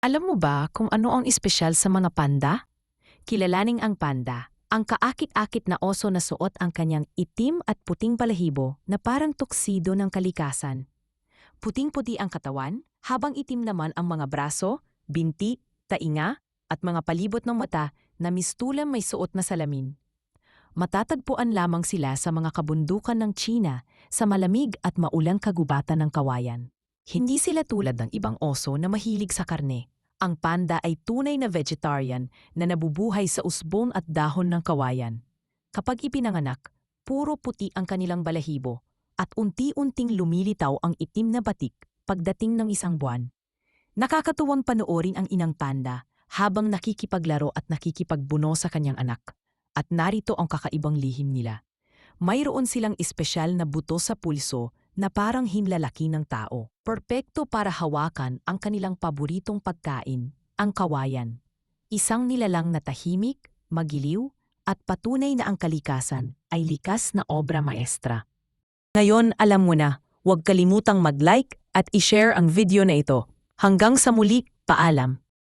Alam mo ba kung ano ang espesyal sa mga panda? Kilalaning ang panda, ang kaakit-akit na oso na suot ang kanyang itim at puting balahibo na parang tuksido ng kalikasan. Puting-puti ang katawan, habang itim naman ang mga braso, binti, tainga, at mga palibot ng mata na mistulang may suot na salamin. Matatagpuan lamang sila sa mga kabundukan ng China sa malamig at maulang kagubatan ng kawayan. Hindi sila tulad ng ibang oso na mahilig sa karne. Ang panda ay tunay na vegetarian na nabubuhay sa usbong at dahon ng kawayan. Kapag ipinanganak, puro puti ang kanilang balahibo at unti-unting lumilitaw ang itim na batik pagdating ng isang buwan. Nakakatuwang panoorin ang inang panda habang nakikipaglaro at nakikipagbuno sa kanyang anak. At narito ang kakaibang lihim nila. Mayroon silang espesyal na buto sa pulso na parang himlalaki ng tao. Perpekto para hawakan ang kanilang paboritong pagkain, ang kawayan. Isang nilalang na tahimik, magiliw, at patunay na ang kalikasan ay likas na obra maestra. Ngayon alam mo na, huwag kalimutang mag-like at i-share ang video na ito. Hanggang sa muli, paalam.